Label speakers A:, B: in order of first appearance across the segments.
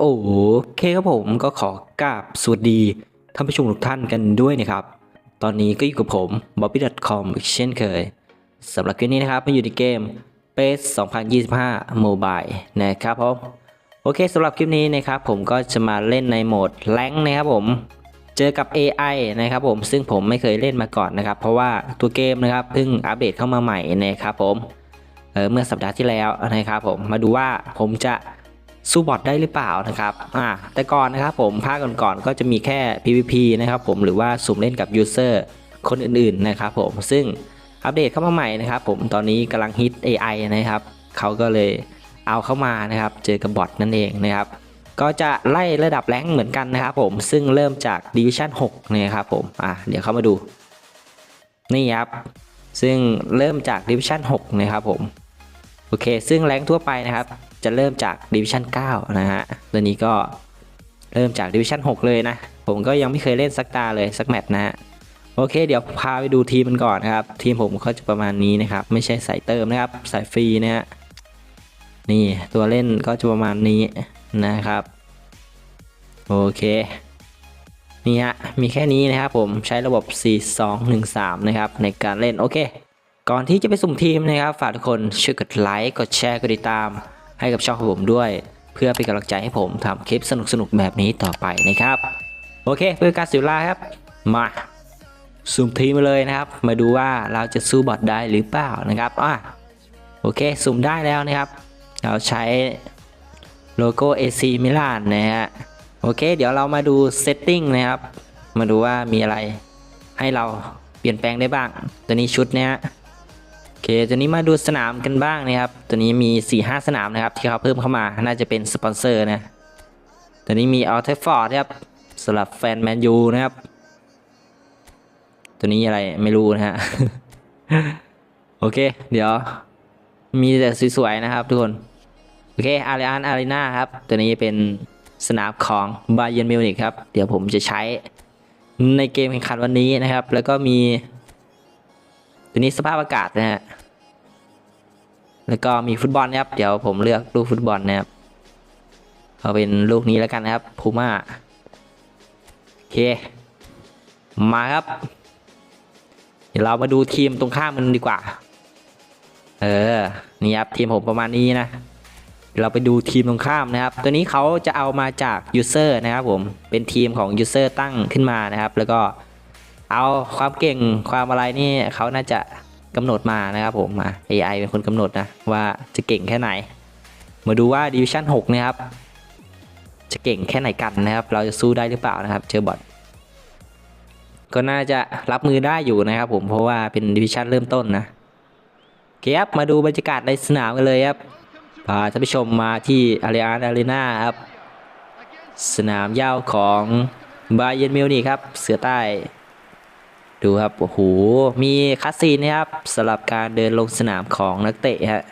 A: โอเคครับผมก็ขอกราบสวัสดีท่านผู้ชมทุกท่านกันด้วยนะครับ ตอนนี้ก็อยู่กับผม bobby.com อีกเช่นเคยสำหรับคลิปนี้นะครับมาอยู่ในเกม PES 2025 Mobile นะครับผมโอเคสำหรับคลิปนี้นะครับผมก็จะมาเล่นในโหมดแรงนะครับผมเจอกับ AI นะครับผมซึ่งผมไม่เคยเล่นมาก่อนนะครับ เพราะว่าตัวเกมนะครับเพิ่งอัปเดตเข้ามาใหม่นะครับผมเเมื่อสัปดาห์ที่แล้วนะครับผมมาดูว่าผมจะ สู้บอทได้หรือเปล่านะครับอ่าแต่ก่อนนะครับผมภาคก่อนๆก็จะมีแค่ PVP นะครับผมหรือว่าสุ่มเล่นกับยูเซอร์คนอื่นๆนะครับผมซึ่งอัปเดตเข้ามาใหม่นะครับผมตอนนี้กำลังฮิต AI นะครับเขาก็เลยเอาเข้ามานะครับเจอกับบอทนั่นเองนะครับก็จะไล่ระดับแรงเหมือนกันนะครับผมซึ่งเริ่มจาก Division 6นะครับผมอ่าเดี๋ยวเข้ามาดู นี่ครับ ซึ่งเริ่มจาก Division 6นะครับผมโอเค ซึ่งแรงทั่วไปนะครับ จะเริ่มจาก Division 9นะฮะตัวนี้ก็เริ่มจาก Division 6เลยนะ ผมก็ยังไม่เคยเล่นสักตาเลยสักแมตช์นะฮะโอเค เดี๋ยวพาไปดูทีมมันก่อนนะครับ ทีมผมก็จะประมาณนี้นะครับ ไม่ใช่สายเติมนะครับสายฟรีนะฮะนี่ตัวเล่นก็จะประมาณนี้นะครับ โอเคนี่ฮะมีแค่นี้นะครับผมใช้ระบบ 4-2-1-3 นะครับ ในการเล่นโอเค ก่อนที่จะไปสุ่มทีมนะครับ ฝากทุกคนช่วยกดไลค์กดแชร์กดติดตาม ให้กับช่องของผมด้วย เพื่อเป็นกำลังใจให้ผมทำคลิปสนุกๆแบบนี้ต่อไปนะครับ โอเคเพื่อการสียเวลาครับ มาสุ่มทีมาเลยนะครับ มาดูว่าเราจะสู้บอทได้หรือเปล่านะครับอะโอเค สุ่มได้แล้วนะครับ เราใช้โลโก้ AC Milan นะฮะโอเค เดี๋ยวเรามาดูเซตติ้งนะครับ มาดูว่ามีอะไรให้เราเปลี่ยนแปลงได้บ้าง ตัวนี้ชุดเนี้ย เคตัวนี้มาดูสนามกันบ้างนะครับ ตัวนี้มี4-5สนามนะครับ ที่เขาเพิ่มเข้ามา น่าจะเป็นสปอนเซอร์นะ ตัวนี้มีอัลเทฟอร์ดครับสำหรับแฟนแมนยูนะครับ ตัวนี้อะไรไม่รู้นะฮะ โอเค เดี๋ยว มีแต่สวยๆนะครับทุกคน โอเคอารีอันอารีนาครับ ตัวนี้เป็นสนามของบาเย r n m มิวนิกครับ เดี๋ยวผมจะใช้ในเกมแข่งขันวันนี้นะครับ แล้วก็มีตัวนี้สภาพอากาศนะฮะ แล้วก็มีฟุตบอลนะครับ เดี๋ยวผมเลือกลูกฟุตบอลนะครับเอาเป็นลูกนี้แล้วกันนะครับพูม่าโอเค มาครับ เดี๋ยวเรามาดูทีมตรงข้ามมันดีกว่า เออ นี่ครับทีมผมประมาณนี้นะ เราไปดูทีมตรงข้ามนะครับ ตัวนี้เขาจะเอามาจากยูเซอร์นะครับผม เป็นทีมของยูเซอร์ตั้งขึ้นมานะครับ แล้วก็เอาความเก่งความอะไรนี่เขาน่าจะ กำหนดมานะครับผมมา AI เป็นคนกำหนดนะว่าจะเก่งแค่ไหน มาดูว่า Division 6นะครับจะเก่งแค่ไหนกันนะครับ เราจะสู้ได้หรือเปล่านะครับ เจอบอทก็น่าจะรับมือได้อยู่นะครับผมเพราะว่าเป็นดิวิชั่นเริ่มต้นนะเคครับมาดูบรรยากาศในสนามกันเลยครับพาท่านผู้ชมมาที่อารีอาร์อารีนาครับ สนามหญ้าของบาเย r n m มิวนิครับ เสือใต้ ดูครับโอ้โหมีคัสซีนนะครับสำหรับการเดินลงสนามของนักเตะฮะ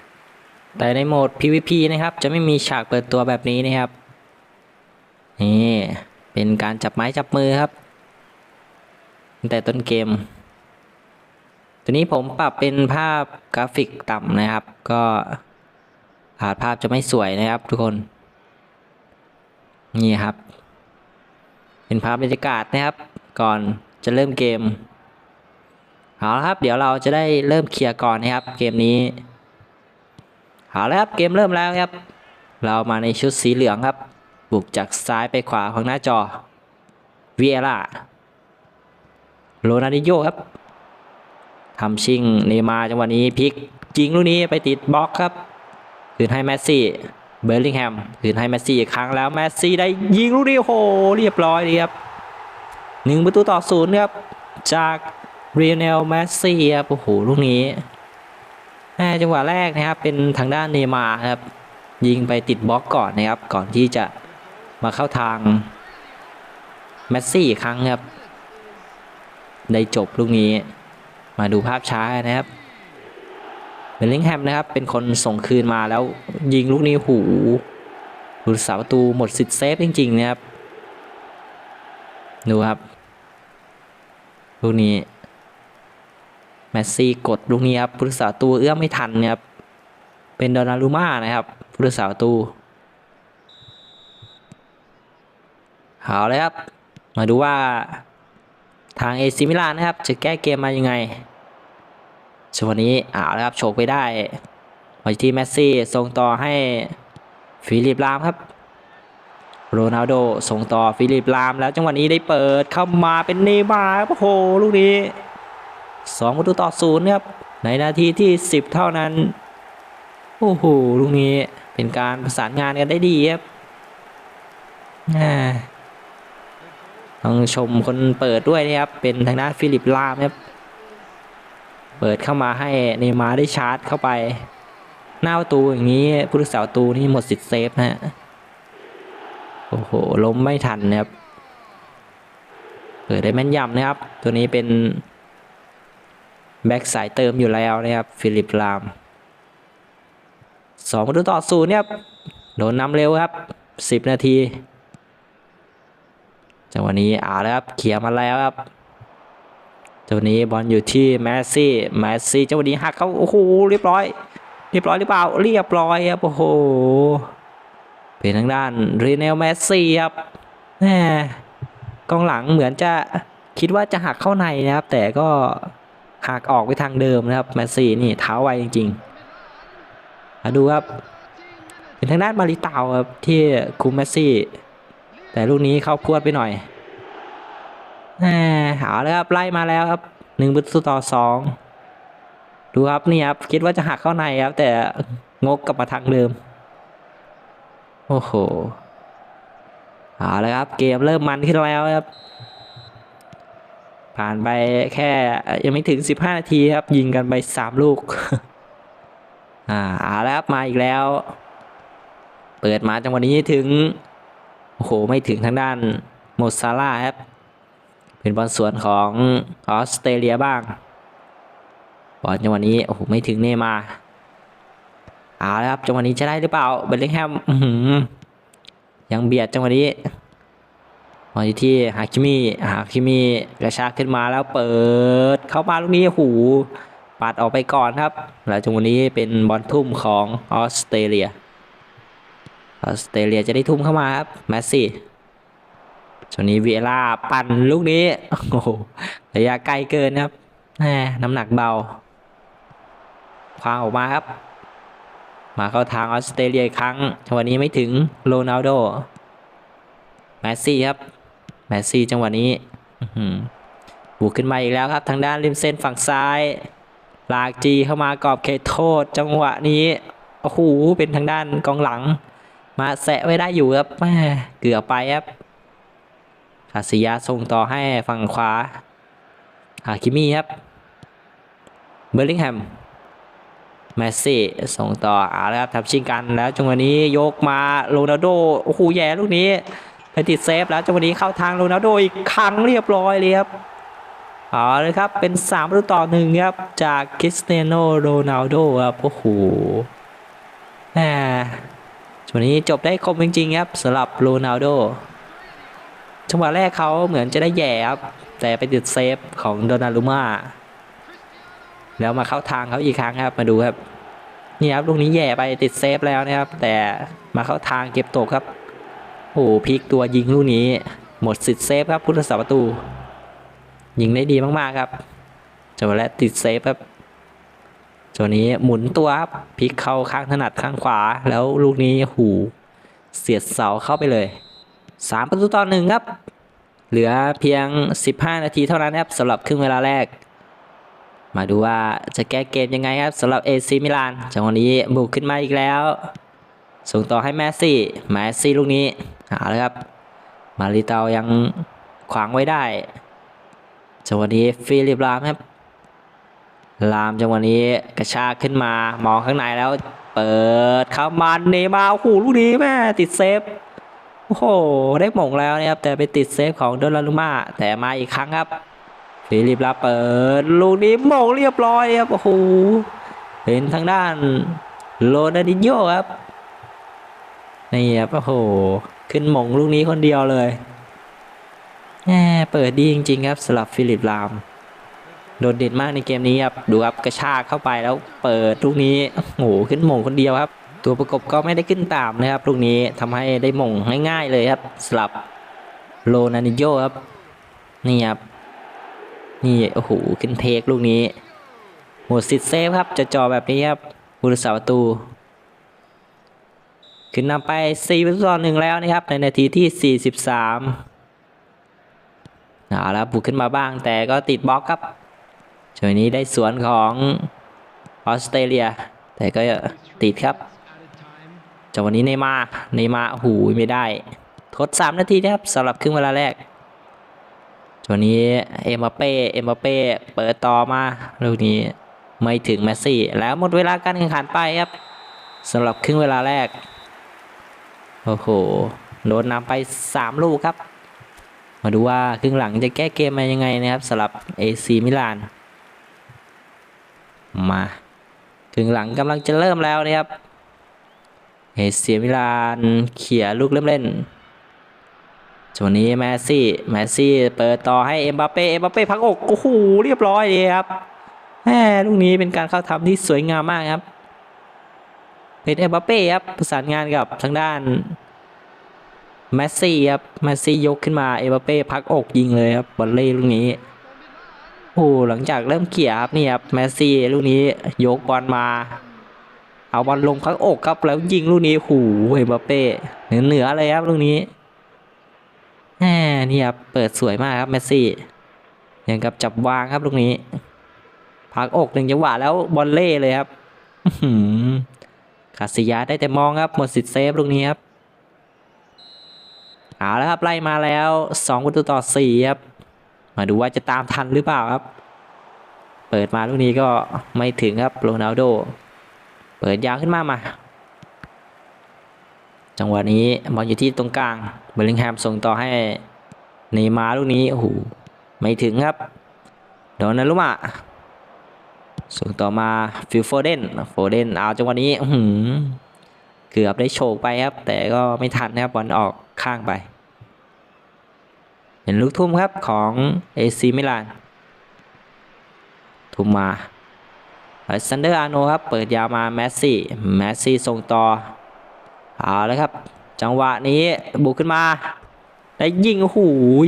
A: แต่ในโหมด PVP นะครับ จะไม่มีฉากเปิดตัวแบบนี้นะครับนี่เป็นการจับไม้จับมือครับตั้งแต่ต้นเกมตัวนี้ผมปรับเป็นภาพกราฟิกต่ำนะครับ ก็อาจภาพจะไม่สวยนะครับทุกคน นี่ครับ เป็นภาพบรรยากาศนะครับ ก่อนจะเริ่มเกม เอาละครับ เดี๋ยวเราจะได้เริ่มเคลียร์ก่อนนะครับ เกมนี้เอาละครับเกมเริ่มแล้วครับ เรามาในชุดสีเหลืองครับ บุกจากซ้ายไปขวาของหน้าจอวียร่าโรนัลดิโยครับทำชิงเนมาจังหวะนี้พลิกยิงลูกนี้ไปติดบล็อกครับคืนให้แมสซี่เบอร์ลิงแฮมคืนให้แมสซี่อีกครั้งแล้วแมสซี่ได้ยิงลูกนี้โหเรียบร้อยดีครับหนึ่งประตูต่อศูนย์ครับจาก เรียนเนลแมสซี่ครับโอ้โหลูกนี้แม่จังหวะแรกนะครับเป็นทางด้านเนย์มาครับ ยิงไปติดบล็อกก่อนนะครับ ก่อนที่จะมาเข้าทางแมสซี่อีกครั้งครับ ได้จบลูกนี้ มาดูภาพช้านะครับเบลลิงแฮมนะครับ เป็นคนส่งคืนมาแล้วยิงลูกนี้หูดูสาประตูหมดสิทธิ์เซฟจริงๆนะครับ ดูครับ ลูกนี้ แมสซี่กดลูกนี้ครับผู้รักษาประตูเอื้อมไม่ทันนะครับเป็นดอนารุม่านะครับผู้รักษาประตูเอาเลยครับ มาดูว่าทางเอซิมิลานนะครับ จะแก้เกมมายังไงส่วนวันนี้เอาเลยครับโฉกไปได้มาที่แมสซี่ส่งต่อให้ฟิลิปลามครับโรนัลโดส่งต่อฟิลิปลามแล้วจังหวะนี้ได้เปิดเข้ามาเป็นเนย์มาร์ครับโอ้โหลูกนี้ สองประตูต่อศูนย์ครับ ในนาทีที่ 10 เท่านั้น โอ้โหลูกนี้เป็นการประสานงานกันได้ดีครับอ่าต้องชมคนเปิดด้วยนะครับ เป็นทางด้านฟิลิปลามครับ เปิดเข้ามาให้เนมาร์ได้ชาร์จเข้าไป หน้าประตูอย่างนี้ผู้รักษาประตูนี่หมดสิทธิ์เซฟนะฮะ โอ้โห ล้มไม่ทันนะครับ เปิดได้แม่นยำนะครับ ตัวนี้เป็น แบ็กสายเติมอยู่แล้วนะครับฟิลิปลามสองประตูต่อศูนย์เนี่ยโดนนำเร็วครับสิบนาทีจังหวะนี้อ่าแล้วครับเขี่ยมาแล้วครับจังหวะนี้บอลอยู่ที่แมสซี่แมสซี่จังหวะนี้หักเขาโอ้โหเรียบร้อย เรียบร้อยหรือเปล่าเรียบร้อยครับโอ้โหเป็นทางด้านเรเนลแมสซี่ครับแหมกองหลังเหมือนจะคิดว่าจะหักเข้าในนะครับ แต่ก็ หักออกไปทางเดิมนะครับแมสซี่นี่เท้าไวจริงๆมาดูครับเป็นทางด้านมาริเตาครับที่คุมแมสซี่ แต่ลูกนี้เข้าพวดไปหน่อยแหมหาแล้วครับไล่มาแล้วครับหนึ่งประตูต่อสองดูครับนี่ครับคิดว่าจะหักเข้าในครับ แต่งกกลับมาทางเดิม โอ้โหเอาละครับ เกมเริ่มมันขึ้นแล้วครับ ผ่านไปแค่ยังไม่ถึง 15 นาทีครับยิงกันไป 3 ลูก อ่าเอาละครับมาอีกแล้ว เปิดมาจังหวะนี้ถึง โอ้โห ไม่ถึงทางด้านโมซาร่าครับ เป็นบอลสวนของออสเตรเลียบ้างบอลจังหวะนี้โอ้โหไม่ถึงเนมาเอาละครับจังหวะนี้จะได้หรือเปล่าเบลลิงแฮมยังเบียดจังหวะนี้ มาอที่ฮาคิมิฮาคิมิกระชากขึ้นมาแล้วเปิดเข้ามาลูกนี้โอ้โหูปัดออกไปก่อนครับ แล้วจังหวะนี้เป็นบอลทุ่มของออสเตรเลีย ออสเตรเลียจะได้ทุ่มเข้ามาครับแมสซี่จังหวะนี้เวล่าปั่นลูกนี้โอ้โหระยะไกลเกินครับแหมน้ำหนักเบาคว้างออกมาครับ มาเข้าทางออสเตรเลียอีกครั้งจังหวะนี้ไม่ถึงโรนัลโดแมสซี่ครับ แมสซี่จังหวะนี้บุกขึ้นมาอีกแล้วครับ ทางด้านริมเส้นฝั่งซ้าย ลากจีเข้ามากรอบเขตโทษ จังหวะนี้ โอ้โห เป็นทางด้านกองหลัง มาแสะไว้ได้อยู่ครับแม่เกือบไปครับคาซิยาส่งต่อให้ฝั่งขวาฮาคิมิครับ เบอร์ลิงแฮมแมสซี่ส่งต่อเอาละครับทับชิงกันแล้วจังหวะนี้ยกมาโรนัลโดโอ้โหแย่ลูกนี้ ไปติดเซฟแล้วจังหวะนี้เข้าทางโรนัลโดอีกครั้งเรียบร้อยเลยครับเอาเลยครับเป็น3ประตูต่อหนึ่งครับจากคริสเตียโนโรนัลโดครับโอ้โหแหมจังหวะนี้จบได้คมจริงๆครับสำหรับโรนัลโดจังหวะแรกเขาเหมือนจะได้แย่ครับแต่ไปติดเซฟของโดนารุม่าแล้วมาเข้าทางเขาอีกครั้งครับมาดูครับนี่ครับลูกนี้แย่ไปติดเซฟแล้วนะครับแต่มาเข้าทางเก็บตกครับ โอ้โหพลิกตัวยิงลูกนี้ หมดสิทธิ์เซฟครับพุทธศาประตู ยิงได้ดีมากๆครับจังหวะแรกติดเซฟครับจังหวะนี้หมุนตัวครับพลิกเข้าข้างถนัดข้างขวา แล้วลูกนี้หูเสียดเสาเข้าไปเลยสามประตูต่อหนึ่งครับ เหลือเพียง 15 นาทีเท่านั้นครับสำหรับครึ่งเวลาแรก มาดูว่าจะแก้เกมยังไงครับสำหรับเอซีมิลานจังหวะนี้บุกขึ้นมาอีกแล้ว ส่งต่อให้แมสซี่แมสซี่ลูกนี้ เอาละครับ มาริเตายังขวางไว้ได้จังหวะนี้ฟิลิปลามครับ ลามจังหวะนี้กระชากขึ้นมามองข้างในแล้ว เปิดเข้ามาเนมาโอ้โหลูกนี้แม่ติดเซฟโอ้โหได้หม่งแล้วนะครับแต่ไปติดเซฟของโดนารุม่าแต่มาอีกครั้งครับฟิลิปลาเปิดลูกนี้โมงเรียบร้อยครับโอ้โหเป็นทางด้านโรนัลดินโญ่ครับนี่ครับโอ้โห ขึ้นหมงลูกนี้คนเดียวเลยแหมเปิดดีจริง ๆ ครับสำหรับฟิลิปลาม โดดเด่นมากในเกมนี้ครับ ดูครับกระชากเข้าไปแล้วเปิดลูกนี้โอ้โหขึ้นหมงคนเดียวครับ ตัวประกบก็ไม่ได้ขึ้นตามนะครับลูกนี้ทำให้ได้หมงง่ายๆเลยครับ สลับโรนันดิโยครับนี่ครับนี่โอ้โหขึ้นเทคลูกนี้หมดสิทธิ์เซฟครับจะจ่อแบบนี้ครับผู้รักษาวประตู ขึ้นนำไป4ประตูต่อหนึ่งแล้วนะครับ ในนาทีที่ 43เอาแล้วบุกขึ้นมาบ้างแต่ก็ติดบล็อกครับช่วงนี้ได้สวนของออสเตรเลีย แต่ก็ติดครับจากวันนี้เนมาเนมาร์โอ้โหไม่ได้ ทด 3 นาทีนะครับสำหรับครึ่งเวลาแรกจวนนี้เอ็มบัเป้เอ็มบัเป้เปิดต่อมาลูกนี้ไม่ถึงแมสซี่ แล้วหมดเวลาการแข่งขันไปครับสำหรับครึ่งเวลาแรก โอ้โหโดนนำไป 3 ลูกครับ มาดูว่าครึ่งหลังจะแก้เกมมายังไงนะครับสำหรับ AC มิลาน มาครึ่งหลังกำลังจะเริ่มแล้วนะครับ เอเซียมิลานเขี่ยลูกเล่นเล่นส่วนนี้แมสซี่แมสซี่เปิดต่อให้เอ็มบัปเป้เอ็มบัปเป้พักอกโอ้โหเรียบร้อยดีครับแหมลูกนี้เป็นการเข้าทำที่สวยงามมากครับ เป็นเอ็มบัปเป้ครับประสานงานกับทางด้านแมสซี่ครับแมสซี่ยกขึ้นมาเอ็มบัปเป้พักอกยิงเลยครับบอลเล่ลูกนี้โอ้หลังจากเริ่มเขี่ยครับนี่ครับแมสซี่ลูกนี้ยกบอลมา เอาบอลลงพักอกครับแล้วยิงลูกนี้หูเอ็มบัปเป้เหนือเหนือเลยครับลูกนี้แหมนี่ครับเปิดสวยมากครับเมสซี่อยังกับจับวางครับลูกนี้พักอกหนึ่งจังหวะแล้วบอลเล่เลยครับ คาสิยาได้แต่มองครับหมดสิทธิ์เซฟลูกนี้ครับเอาแล้วครับไล่มาแล้วสองประตูต่อสี่ครับมาดูว่าจะตามทันหรือเปล่าครับ เปิดมาลูกนี้ก็ไม่ถึงครับโรนัลโด เปิดยาวขึ้นมามา จังหวะนี้บอลอยู่ที่ตรงกลางเบลลิงแฮมส่งต่อให้เนย์มาร์ลูกนี้โอ้โหไม่ถึงครับโดนนะลุมา ส่งต่อมาฟิลโฟเดนโฟเดนเอาจังหวะนี้หือเกือบได้โฉกไปครับ แต่ก็ไม่ทันนะครับบอลออกข้างไปเป็นลูกทุ่มครับของเอซีมิลานทุ่มมาอซานเดอร์อาโนครับ เปิดยาวมาแมสซี่แมสซี่ส่งต่อเอาแล้วครับ จังหวะนี้บุกขึ้นมาแล้ยิงโอ้โห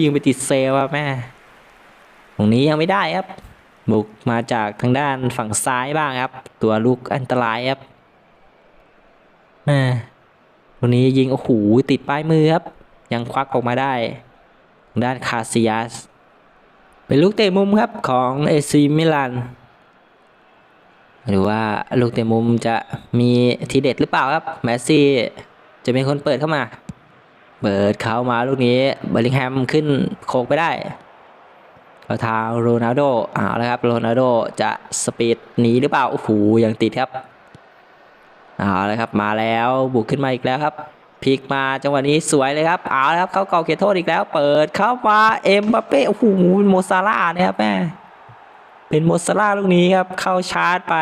A: ยิงไปติดเซลครับแม่ตรงนี้ยังไม่ได้ครับ บุกมาจากทางด้านฝั่งซ้ายบ้างครับ ตัวลูกอันตรายครับแม่ตรงนี้ยิงโอ้โหติดป้ายมือครับ ยังควักออกมาได้ทางด้านคาซิยัสเป็นลูกเตะมุมครับของเอซีมิลานหรือว่าลูกเตะมุมจะมีทีเด็ดหรือเปล่าครับแมสซี่จะเป็นคนเปิดเข้ามา เปิดเข้ามาลูกนี้เบอร์ลิงแฮมขึ้นโคกไปได้ เอาทางโรนัลโดเอาแล้วครับโรนัลโดจะสปีดหนีหรือเปล่าโอ้โหยังติดครับเอาแล้วครับมาแล้วบุกขึ้นมาอีกแล้วครับพลิกมาจังหวะนี้สวยเลยครับเอาแล้วครับเข้ากรอบเขตโทษอีกแล้ว เปิดเข้ามาเอ็มบัปเป้โอ้โหโมซาร่าห์นะครับแม่เป็นโมซาร่าลูกนี้ครับเข้าชาร์จไป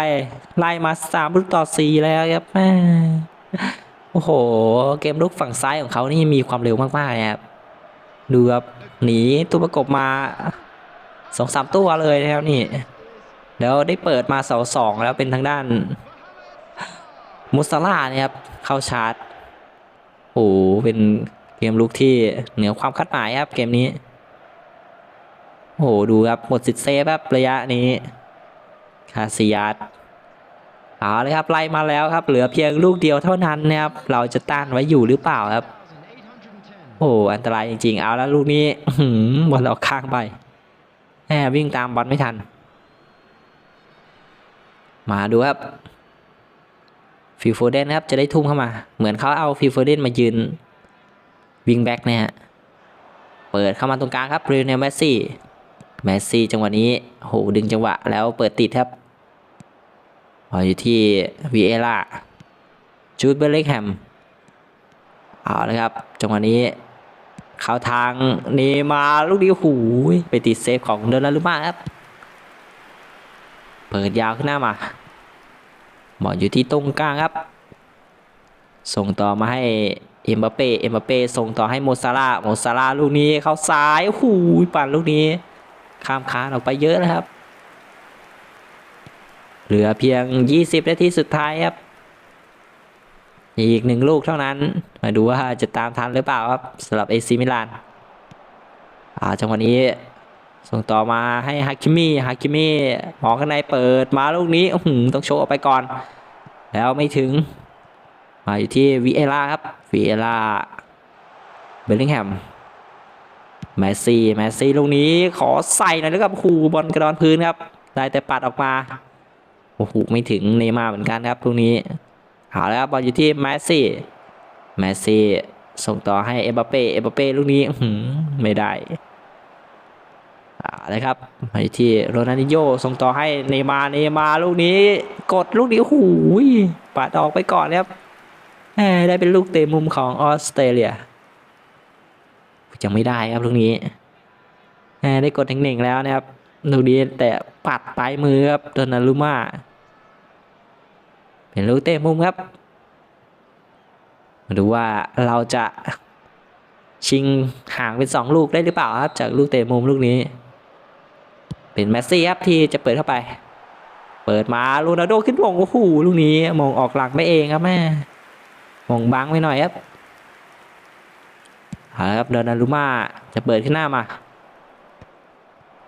A: ไล่มาสามลูกต่อสี่แล้วครับแม่โอ้โห เกมลุกฝั่งซ้ายของเขานี่มีความเร็วมากๆนะครับดูครับหนีตัวประกบมา สองสามตัวเลยนะครับนี่แล้วได้เปิดมาเสาสองแล้วเป็นทางด้านมซาร่าเนี่ยครับเข้าชาร์จโอ้โหเป็นเกมลุกที่เหนือความคาดหมายครับเกมนี้โอ้โหดูครับหมดสิทธิ์เซฟครับระยะนี้คาซิยัสเอาเลยครับไล่มาแล้วครับ เหลือเพียงลูกเดียวเท่านั้นนะครับเราจะต้านไว้อยู่หรือเปล่าครับ โอ้โหอันตรายจริงๆ เอาแล้วลูกนี้หือบอลออกข้างไป แหมวิ่งตามบอลไม่ทัน มาดูครับฟิลโฟเดนครับจะได้ทุ่มเข้ามา เหมือนเขาเอาฟิลโฟเดนมายืนวิงแบ็กเนี่ยฮะเปิดเข้ามาตรงกลางครับเรเนลเมสซี่เมสซี่จังหวะนี้โหดึงจังหวะแล้วเปิดติดครับพออยู่ที่วีเอล่าจูดเบลเลกแฮมเอาลยครับ จังหวะนี้ เข้าทางเนมาลูกนี้หูยไปติดเซฟของเดนลารุมาครับ เปิดยาวขึ้นหน้ามาบอลอยู่ที่ตรงกลางครับ ส่งต่อมาให้เอ็มบัปเป้ เอ็มบัปเป้ส่งต่อให้โมซาร่า โมซาร่าลูกนี้เข้าซ้ายโอ้โหปั่นลูกนี้ ข้ามคานออกไปเยอะนะครับ เหลือเพียง 20 นาทีสุดท้ายครับ อีกหนึ่งลูกเท่านั้น มาดูว่าจะตามทันหรือเปล่าครับสำหรับเอซิมิลานอ่าจังหวะนี้ส่งต่อมาให้ฮาคิมิฮาคิมิมอข้างในเปิดมาลูกนี้อื้อหือต้องโชว์ออกไปก่อน แล้วไม่ถึง มาอยู่ที่วีเอล่าครับวีเอล่าเบลลิงแฮมแมสซี่แมสซี่ลูกนี้ขอใส่หน่อยแล้วครับหูบอลกระดอนพื้นครับ ได้แต่ปัดออกมาโอ้โหไม่ถึงเนมาเหมือนกันครับลูกนี้ เอาแล้วครับอลอยู่ที่แมสซี่แมสซี่ส่งต่อให้เอ็มบัปเป้เอ็มบัปเป้ลูกนี้หือไม่ได้อ่านะครับไปที่โรนัลดิโยส่งต่อให้เนมาร์เนมาร์ลูกนี้กดลูกนี้หูยปัดออกไปก่อนครับแหมได้เป็นลูกเตะมุมของออสเตรเลียยังไม่ได้ครับลูกนี้แหมได้กดเน่งแล้วนะครับลูกนี้แต่ปัดปลายมือครับโดนารุมา เป็นลูกเตะมุมครับ มาดูว่าเราจะชิงห่างเป็นสองลูกได้หรือเปล่าครับ จากลูกเตะมุมลูกนี้ เป็นแมสซี่ครับที่จะเปิดเข้าไป เปิดมาโรนัลโดขึ้นมงโอ้โหลูกนี้มงออกหลังไปเองครับแม่มงบังไปหน่อยครับเอาละครับโดนารุมาจะเปิดขึ้นหน้ามา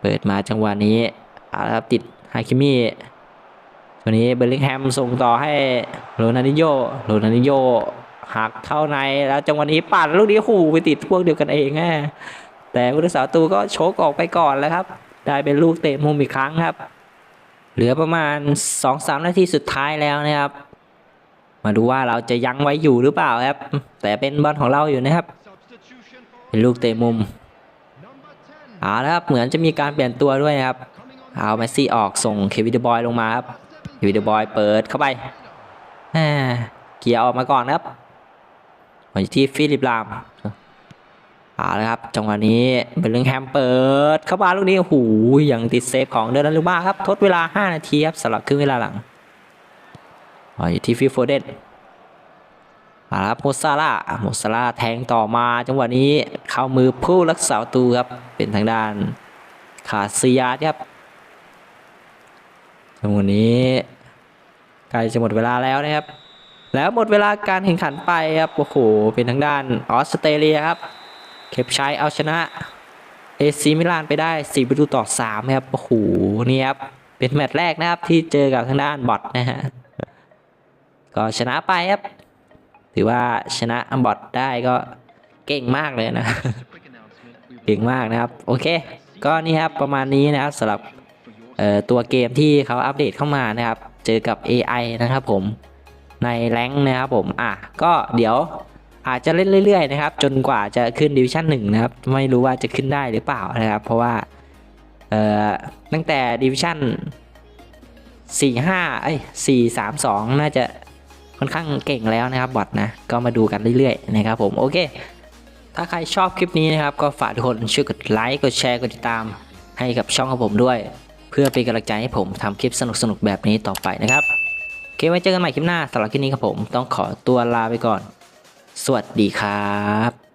A: เปิดมาจังหวะนี้เอาละครับติดฮาคิมิ วันนี้เบลลิงแฮมส่งต่อให้โรนัลดิโยโรนัลดิโยหักเข้าในแล้วจังหวะนี้ปัดลูกนี้หูไปติดพวกเดียวกันเองแม่แต่ผู้รักษาตูก็โชกออกไปก่อนแล้วครับ ได้เป็นลูกเตะมุมอีกครั้งครับ เหลือประมาณ 2-3 นาทีสุดท้ายแล้วนะครับ มาดูว่าเราจะยั้งไว้อยู่หรือเปล่าครับ แต่เป็นบอลของเราอยู่นะครับ เป็นลูกเตะมุมเอาละครับเหมือนจะมีการเปลี่ยนตัวด้วยครับเอาแมสซี่ออกส่งเควินเดบอยลงมาครับ วิดบอยเปิดเข้าไปเกียร์ออกมาก่อนครับมาอยู่ที่ฟิลิปลามเอาละครับจังหวะนี้เบลลิงแฮมเปิด เข้ามาลูกนี้โอ้โหยังติดเซฟของเดนันลูมาครับ ทดเวลา 5 นาทีครับสำหรับครึ่งเวลาหลังอาอยู่ที่ฟิลโฟเดนเอาละครับโมซาร่าโมซาร่าแทงต่อมาจังหวะนี้เข้ามือผู้รักษาตูครับเป็นทางด้านขาซิยาครับ วะนี้ใกล้จะหมดเวลาแล้วนะครับ แล้วหมดเวลาการแข่งขันไปครับโอ้โหเป็นทางด้านออสเตรเลียครับเก็บใช้เอาชนะเอซีมิลานไปได้4ประตูต่อ3ครับโอ้โหนี่ครับเป็นแมตช์แรกนะครับที่เจอกับทางด้านบอทนะฮะก็ชนะไปครับ ถือว่าชนะบอทได้ก็เก่งมากเลยนะ เก่งมากนะครับ โอเค ก็นี่ครับประมาณนี้นะครับสำหรับ ตัวเกมที่เขาอัปเดตเข้ามานะครับ เจอกับ AI นะครับผมในแรงนะครับผมอะก็เดี๋ยวอาจจะเล่นเรื่อยๆนะครับ จนกว่าจะขึ้นดิวิชั่นหนึ่งนะครับ ไม่รู้ว่าจะขึ้นได้หรือเปล่านะครับ เพราะว่าเอ่อตั้งแต่ดิวิชั่นสี่ห้าเอ้ยสี่สามสองน่าจะค่อนข้างเก่งแล้วนะครับบอทนะ ก็มาดูกันเรื่อยๆนะครับผมโอเค ถ้าใครชอบคลิปนี้นะครับ ก็ฝากทุกคนช่วยกดไลค์กดแชร์กดติดตามให้กับช่องของผมด้วย พื่อเป็นกำลังใจให้ผมทำคลิปสนุกๆแบบนี้ต่อไปนะครับโอเคไว้เจอกันใหม่คลิปหน้าสำหรับคลิปนี้ครับผม ต้องขอตัวลาไปก่อน สวัสดีครับ